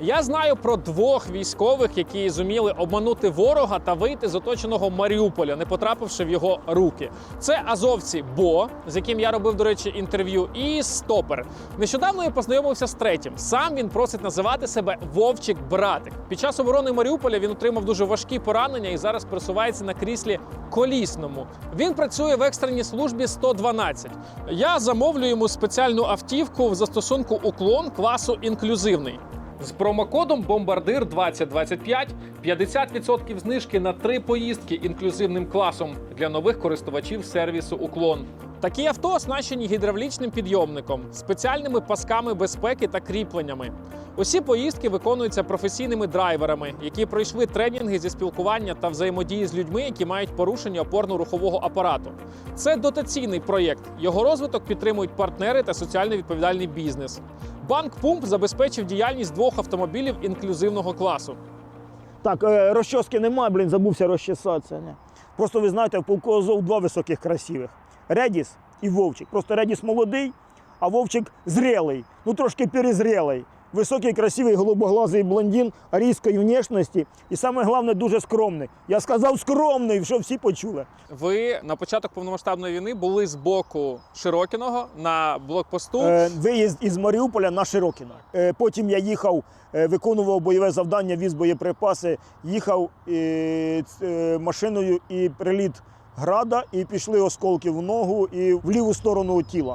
Я знаю про двох військових, які зуміли обманути ворога та вийти з оточеного Маріуполя, не потрапивши в його руки. Це азовці Бо, з яким я робив, до речі, інтерв'ю, і Стопер. Нещодавно я познайомився з третім. Сам він просить називати себе Вовчик Братик. Під час оборони Маріуполя він отримав дуже важкі поранення і зараз пересувається на кріслі колісному. Він працює в екстреній службі 112. Я замовлю йому спеціальну автівку в застосунку уклон класу інклюзивний. З промокодом Бомбардир 2025 50% знижки на три поїздки інклюзивним класом для нових користувачів сервісу Уклон. Такі авто оснащені гідравлічним підйомником, спеціальними пасками безпеки та кріпленнями. Усі поїздки виконуються професійними драйверами, які пройшли тренінги зі спілкування та взаємодії з людьми, які мають порушення опорно-рухового апарату. Це дотаційний проєкт. Його розвиток підтримують партнери та соціально відповідальний бізнес. Банк Пумп забезпечив діяльність двох автомобілів інклюзивного класу. Так, е, розчоски немає, блін, забувся розчесатися. Просто ви знаєте, в полку Азов два високих красивих. Редіс і Вовчик. Просто Редіс молодий, а Вовчик зрілий, ну трошки перезрілий. Високий, красивий, голубоглазий блондин арійської внешності. І саме головне, дуже скромний. Я сказав скромний, що всі почули. Ви на початок повномасштабної війни були з боку Широкіного на блокпосту. Е, виїзд із Маріуполя на Широкіно. Е, потім я їхав, е, виконував бойове завдання, віз боєприпаси, їхав е, е, машиною і приліт града, і пішли осколки в ногу і в ліву сторону тіла.